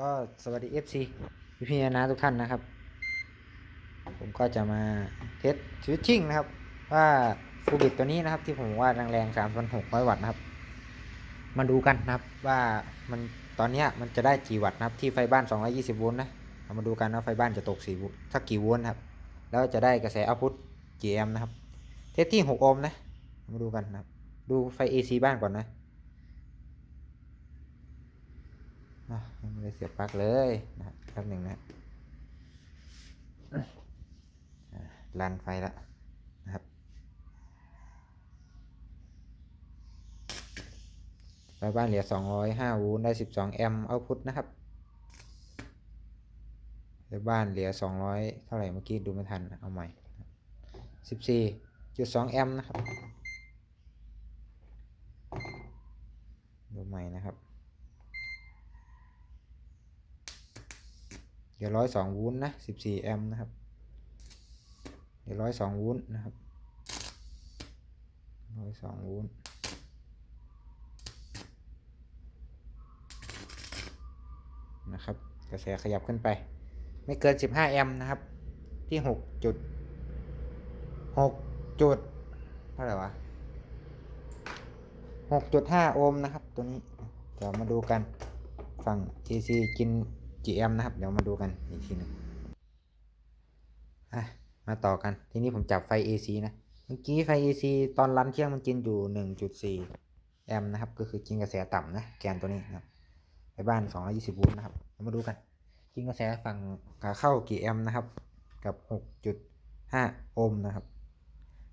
ก็สวัสดี FC พี่พี่นะทุกท่านนะครับ ผมก็จะมาเทสสวิตชิ่งนะครับ ว่าฟูบิตตัวนี้นะครับ ที่ผมว่าแรงๆ3,600วัตต์นะครับ มาดูกันนะครับว่ามันตอนนี้มันจะได้กี่วัตต์นะครับ ที่ไฟบ้าน 220 โวลต์นะเรามาดูกันว่าไฟบ้านจะตก4โวลต์สักกี่โวลต์ครับ แล้วจะได้กระแสเอาพุทกี่แอมป์นะครับ เทสที่ 6 โอห์มนะ มาดูกันนะครับ ดูไฟ AC บ้านก่อนนะ อะยังไม่ได้เสียบปลั๊กเลยนะครับแป๊บหนึ่งนะอะรันไฟแล้วนะครับ ไฟบ้านเหลือ 205 โวลต์ได้ 12 แอมป์เอาพุทนะครับไฟบ้านเหลือ 200 เท่าไหร่เมื่อกี้ดูไม่ทัน เอาใหม่ 14.2 แอมป์นะครับ ดูใหม่นะครับ เดี๋ยวร้อยสองโวลต์นะสิบสี่แอมป์นะครับ เดี๋ยวร้อยสองโวลต์นะครับร้อยสองโวลต์นะครับ กระแสขยับขึ้นไป ไม่เกินสิบห้าแอมป์นะครับ ที่หกจุดหกจุดเท่าไหร่วะหกจุดห้าโอห์มนะครับ ตัวนี้เดี๋ยวมาดูกันฝั่ง AC กิน กี่แอมป์นะครับ เดี๋ยวมาดูกันอีกทีหนึงอะมาต่อกัน ทีนี้ผมจับไฟ AC นะ เมื่อกี้ไฟ AC ตอนรันเที่ยงมันกินอยู่ 1.4 แอมป์นะครับ ก็คือกินกระแสต่ำนะ แกนตัวนี้นะครับไฟบ้าน 220โวลต์นะครับเรามาดูกัน กินกระแสฝั่งขาเข้ากี่แอมป์นะครับ กับ 6.5 โอห์มนะครับ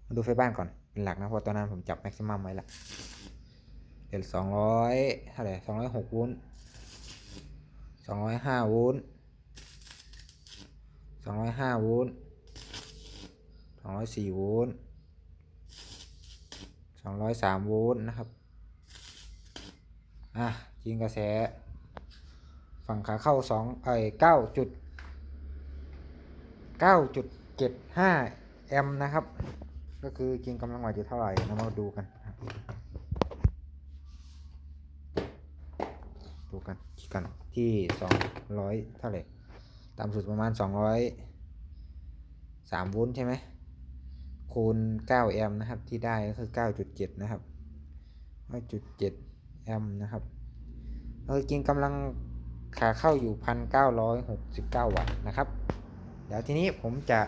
มาดูไฟบ้านก่อน เป็นหลักนะเพราะตอนนั้นผมจับแม็กซิมัมไว้ละเดี๋ยว200เท่าไหร่206โวลต์ สองร้อยห้าโวลต์สองร้อยห้าโวลต์สองร้อยสี่โวลต์สองร้อยสามโวลต์นะครับ อะยิงกระแส ฝั่งขาเข้าสองเอ้ยเก้าจุดเก้าจุดเจ็ดห้าแอมป์นะครับ ก็คือกินกำลังวัตต์อยู่เท่าไหร่เรามาดูกันนะครับ ดูกันคิดกันที่สองร้อยเท่าไหร่ต่ำสุดประมาณสองร้อยสามโวลต์ใช่ไหมคูณเก้าแอมป์นะครับ ที่ได้ก็คือเก้าจุดเจ็ดนะครับเก้าจุดเจ็ดแอมป์นะครับเรากินกำลังขาเข้าอยู่พันเก้าร้อยหกสิบเก้าวัตต์นะครับ เดี๋ยวทีนี้ผมจะ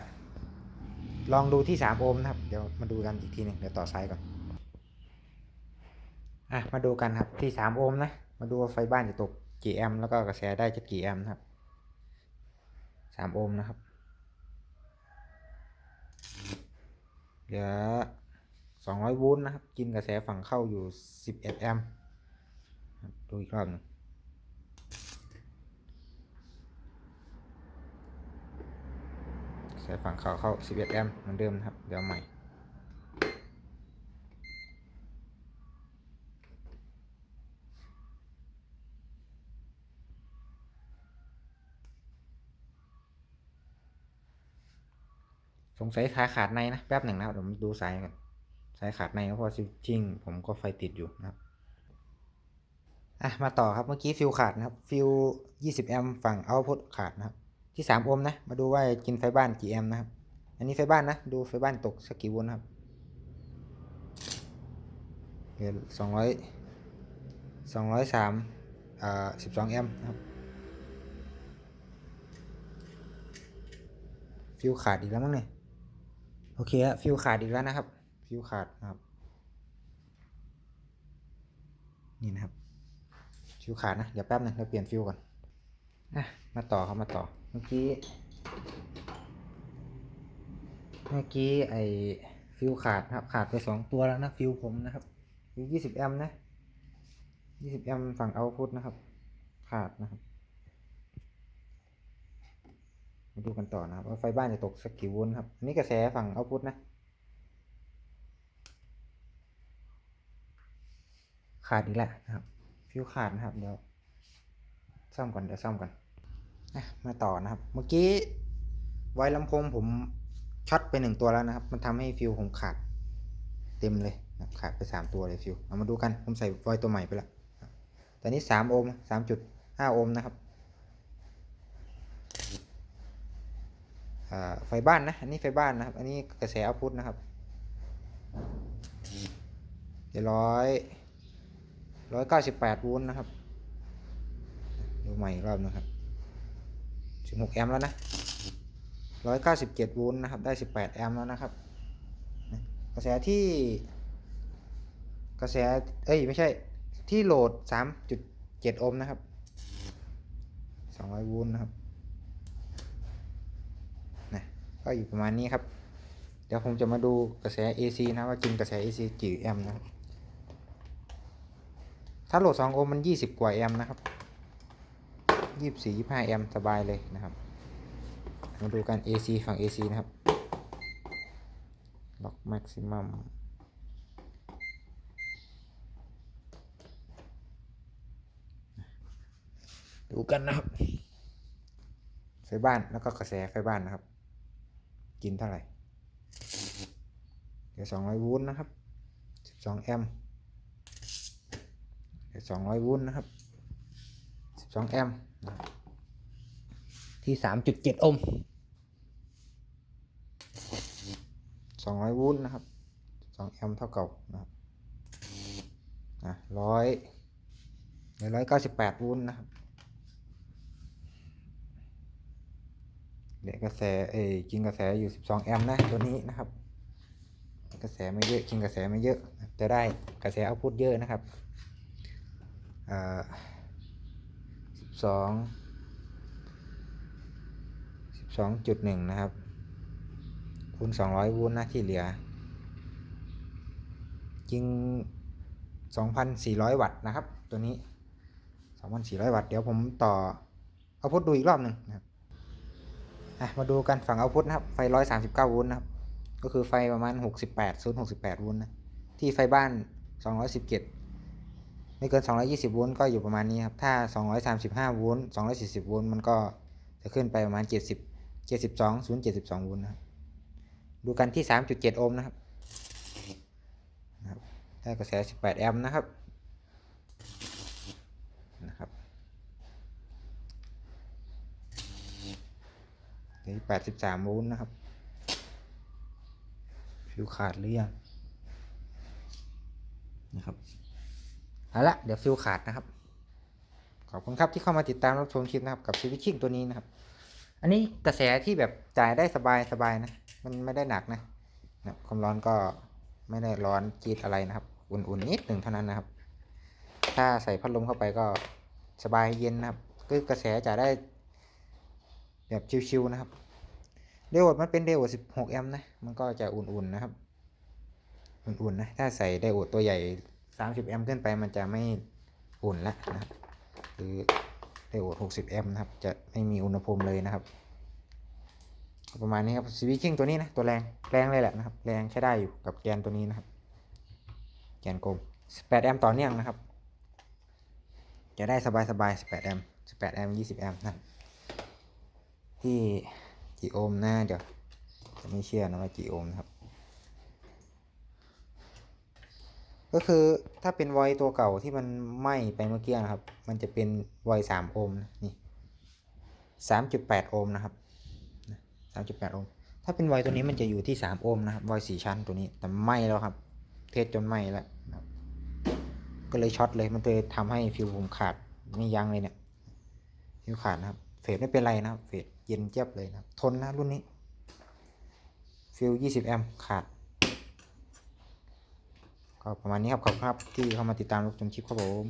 ลองดูที่ 3 โอห์มนะครับ เดี๋ยวมาดูกันอีกทีหนึ่งเดี๋ยวต่อสายก่อน อะ มาดูกันครับที่ 3 โอห์มนะ มาดูว่าไฟบ้านจะตกกี่แอมป์แล้วก็กระแสได้จะกี่แอมป์นะครับ3โอห์มนะครับเหลือ200โวลต์นะครับ กินกระแสฝั่งเข้าอยู่11แอมป์ดูอีกรอบนึงใส่ฝั่งเข้าเข้า11แอมป์เหมือนเดิมนะครับ เดี๋ยวใหม่ สงสัยสายขาดในนะแป๊บหนึ่งนะครับเดี๋ยวผมดูสายกันสายขาดในเพราะจริงผมก็ไฟติดอยู่นะครับอะมาต่อครับเมื่อกี้ฟิวขาดนะครับฟิว20แอมป์ฝั่งเอาพุทขาดนะครับที่3โอห์มนะมาดูว่ากินไฟบ้านกี่แอมป์นะครับอันนี้ไฟบ้านนะดูไฟบ้านตกสักกี่โวลต์นะครับเหลือสองร้อยสองร้อยสามอ่าสิบสองแอมป์นะครับฟิวขาดอีกแล้วมั้งเนี่ย โอเคฮะฟิวขาดอีกแล้วนะครับ ฟิวขาดนะครับ นี่นะครับ ฟิวขาดนะ เดี๋ยวแป๊บนึงเราเปลี่ยนฟิวก่อนอะมาต่อครับมาต่อ เมื่อกี้ เมื่อกี้ไอฟิวขาดนะครับ ขาดไปสองตัวแล้วนะ ฟิวผมนะครับ ฟิวยี่สิบแอมป์นะยี่สิบแอมป์ฝั่งเอาพุทนะครับ ขาดนะครับ มาดูกันต่อนะครับว่าไฟบ้านจะตกสักกี่โวลต์ครับอันนี้กระแสฝั่งเอาพุทนะ ขาดอีกแล้วนะครับฟิวขาดนะครับเดี๋ยวซ่อมก่อนเดี๋ยวซ่อมก่อนมาต่อนะครับ เมื่อกี้ไวลำโพงผมช็อตไปหนึ่งตัวแล้วนะครับ มันทำให้ฟิวผมขาดเต็มเลยนะขาดไปสามตัวเลยฟิว เอามาดูกัน ผมใส่ไวตัวใหม่ไปล้วแต่นี้สามโอห์มสามจุดห้าโอห์มนะครับ อ่า ไฟบ้านนะ อันนี้ไฟบ้านนะครับ อันนี้กระแสเอาพุทนะครับเดี๋ยวร้อยร้อยเก้าสิบแปดโวลต์นะครับดูใหม่อีกรอบนะครับสิบหกแอมป์แล้วนะร้อยเก้าสิบเจ็ดโวลต์นะครับ ได้สิบแปดแอมป์แล้วนะครับ กระแสที่ กระแส เอ้ย ไม่ใช่ ที่โหลดสามจุดเจ็ดโอห์มนะครับสองร้อยโวลต์นะครับ นะ ก็อยู่ประมาณนี้ครับ เดี๋ยวผมจะมาดูกระแส AC นะว่าจริงกระแส AC กี่แอมป์นะถ้าโหลด2โอห์มมัน 20 กว่าแอมป์นะครับ 24 25 แอมป์สบายเลยนะครับ มาดูกัน AC ฝั่ง AC นะครับ ล็อกแม็กซิมัมดูกันนะครับไฟบ้านแล้วก็กระแสไฟบ้านนะครับ กินเท่าไหร่เดี๋ยวสองร้อยวุ้นนะครับสิบสองแอมเดี๋ยวสองร้อยวุ้นนะครับสิบสองแอมที่สามจุดเจ็ดโอมสองร้อยวุ้นนะครับสองแอมเท่าเก่านะครับอะร้อยร้อยเก้าสิบแปดวุ้นนะครับ เดี๋ยวกระแสเอ้กินกระแสอยู่ 12 แอมป์นะตัวนี้นะครับ กระแสไม่เยอะกินกระแสไม่เยอะ จะได้กระแสเอาพุทเยอะนะครับอ่า12 12.1 นะครับคูณ200โวลต์นะที่เหลือจริง 2,400 วัตต์นะครับ ตัวนี้ 2,400 วัตต์ เดี๋ยวผมต่อเอาพุทดูอีกรอบหนึ่งนะครับ อะมาดูกันฝั่งเอาพุทนะครับ ไฟ139โวลต์นะครับ ก็คือไฟประมาณ68 0 68โวลต์นะ ที่ไฟบ้าน217ไม่เกิน 220 โวลต์ก็อยู่ประมาณนี้ครับ ถ้า 235 โวลต์ 240 โวลต์ มันก็จะขึ้นไปประมาณ 70 72 0 72 โวลต์นะครับ ดูกันที่ 3.7 โอห์มนะครับนะครับได้กระแส 18 แอมป์นะครับ นี่แปดสิบสามโวลต์นะครับ ฟิวขาดหรือยังนะครับเอาละเดี๋ยวฟิวขาดนะครับ ขอบคุณครับที่เข้ามาติดตามรับชมคลิปนะครับ กับซีวิคิงตัวนี้นะครับ อันนี้กระแสที่แบบจ่ายได้สบายสบายนะ มันไม่ได้หนักนะนะความร้อนก็ไม่ได้ร้อนจี๊ดอะไรนะครับ อุ่นๆนิดหนึ่งเท่านั้นนะครับ ถ้าใส่พัดลมเข้าไปก็สบายเย็นนะครับก็กระแสจ่ายได้ แบบชิวๆนะครับเดโอดมันเป็นเดโอด16 แอมป์นะ มันก็จะอุ่นๆนะครับ อุ่นๆนะ ถ้าใส่ไดโอดตัวใหญ่ 30 แอมป์ขึ้นไปมันจะไม่อุ่นละนะหรือไดโอด60 แอมป์นะครับ จะไม่มีอุณหภูมิเลยนะครับ ประมาณนี้ครับสวิตชิ่งตัวนี้นะ ตัวแรง แรงเลยแหละนะครับ แรงใช้ได้อยู่กับแกนตัวนี้นะครับ แกนกลม 18 แอมป์ต่อเนื่องนะครับ จะได้สบายๆ 18 แอมป์ 18 แอมป์ 20 แอมป์นะครับ ที่กี่โอห์มนะเดี๋ยวจะไม่เชื่อนะว่ากี่โอห์มนะครับ ก็คือถ้าเป็นไวตัวเก่าที่มันไหม้ไปเมื่อกี้นะครับ มันจะเป็นไวสามโอห์มนี่สามจุดแปดโอห์มนะครับสามจุดแปดโอห์มถ้าเป็นไวตัวนี้มันจะอยู่ที่สามโอห์มนะครับไวสี่ชั้นตัวนี้แต่ไหม้แล้วครับ เทสจนไหม้แล้วก็เลยช็อตเลยมันเลยทำให้ฟิวผมขาดไม่ยั้งเลยเนี่ยฟิวขาดนะครับ เฟสไม่เป็นไรนะครับเฟส เย็นเจี๊ยบเลยนะทนนะรุ่นนี้ ฟิล20 แอมป์ขาด ก็ประมาณนี้ครับขอบคุณครับที่เข้ามาติดตามรับชมคลิปครับผม